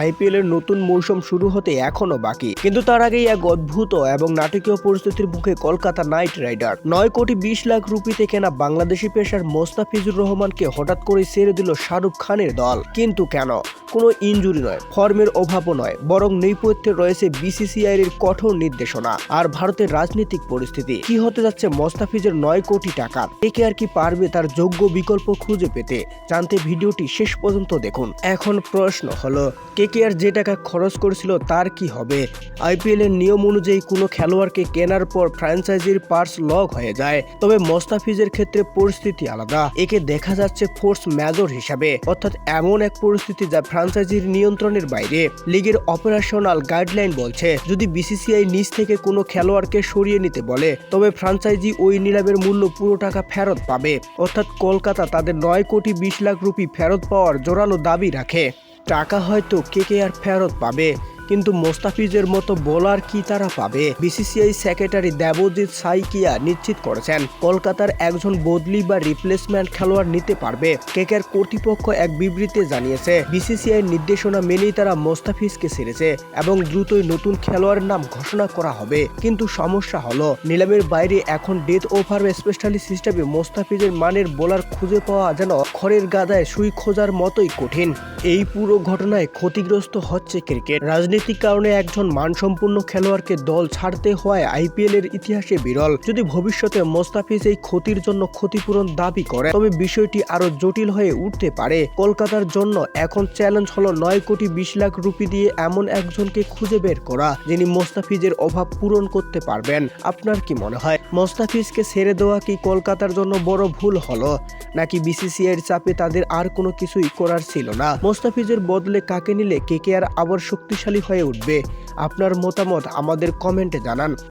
IPL এর নতুন মৌসুম শুরু হতে এখনও বাকি। কিন্তু তার আগেই এক অদ্ভুত এবং নাটকীয় পরিস্থিতির মুখে কলকাতা নাইট রাইডার। নয় কোটি বিশ লাখ রুপিতে কেনা বাংলাদেশি পেশার মোস্তাফিজুর রহমানকে হঠাৎ করে ছেড়ে দিল শাহরুখ খানের দল। কিন্তু কেন? কোনো ইনজুরি নয় ফর্মের অভাবও নয়, বরং নৈপথ্যে রয়েছে বিসিসিআই এর কঠোর নির্দেশনা। আর ভারতের রাজনৈতিক পরিস্থিতি, কি হতে যাচ্ছে মোস্তাফিজের নয় কোটি টাকা একে আর কি পারবে তার যোগ্য বিকল্প খুঁজে পেতে? জানতে ভিডিওটি শেষ পর্যন্ত দেখুন। এখন প্রশ্ন হলো, কে কে আর যে টাকা খরচ করেছিল তার কি হবে? আইপিএল এর নিয়ম অনুযায়ী কোনো খেলোয়াড়কে কেনার পর ফ্র্যাঞ্চাইজির পার্স লক হয়ে যায়, তবে মোস্তাফিজের ক্ষেত্রে পরিস্থিতি আলাদা। একে দেখা যাচ্ছে ফোর্স মেজর হিসাবে, অর্থাৎ এমন এক পরিস্থিতি যা ফ্র্যাঞ্চাইজির নিয়ন্ত্রণের বাইরে। লিগের অপারেশনাল গাইডলাইন বলছে, যদি বিসিসিআই নিজ থেকে কোনো খেলোয়াড়কে সরিয়ে নিতে বলে, তবে ফ্রান্সাইজি ওই নিলামের মূল্য পুরো টাকা ফেরত পাবে। অর্থাৎ কলকাতা তাদের নয় কোটি বিশ লাখ রুপি ফেরত পাওয়ার জোরালো দাবি রাখে। টাকা হয়তো কে কে আর ফেরত পাবে। কিন্তু মোস্তাফিজের মতো বোলার কি তারা পাবে? বিসিসিআই সেক্রেটারি দেবজিৎ সাইকিয়া নিশ্চিত করেছেন, কলকাতার একজন বদলি বা রিপ্লেসমেন্ট খেলোয়াড় নিতে পারবে। কেকের কর্তৃপক্ষ এক বিবৃতিতে জানিয়েছে বিসিসিআই নির্দেশনা মেনেই তারা মোস্তাফিজকে ছেড়েছে এবং দ্রুতই নতুন খেলোয়াড়ের নাম ঘোষণা করা হবে। কিন্তু সমস্যা হলো, নিলামের বাইরে এখন ডেথ ওভার স্পেশালিস্ট হিসেবে মোস্তাফিজের মানের বোলার খুঁজে পাওয়া যেন খড়ের গাদায় সুই খোঁজার মতোই কঠিন। এই পুরো ঘটনায় ক্ষতিগ্রস্ত হচ্ছে ক্রিকেট। রাজনৈতিক কারণে একজন মানসম্পন্ন খেলোয়াড়কে দল ছাড়তে হওয়ায় আইপিএল এর ইতিহাসে বিরল। যদি ভবিষ্যতে মোস্তাফিজ এই ক্ষতির জন্য ক্ষতিপূরণ দাবি করে, তবে বিষয়টি আরও জটিল হয়ে উঠতে পারে। কলকাতার জন্য এখন চ্যালেঞ্জ হলো নয় কোটি বিশ লাখ রুপি দিয়ে এমন একজনকে খুঁজে বের করা, যিনি মোস্তাফিজের অভাব পূরণ করতে পারবেন। আপনার কি মনে হয়, মোস্তাফিজকে ছেড়ে দেওয়া কি কলকাতার জন্য বড় ভুল হলো? নাকি বিসিসিআই এর চাপে তাদের আর কোনো কিছুই করার ছিল না? মোস্তাফিজের বদলে কাকে নিলে কে আবার শক্তিশালী হয়ে উঠবে। আপনার মতামত আমাদের কমেন্টে জানান।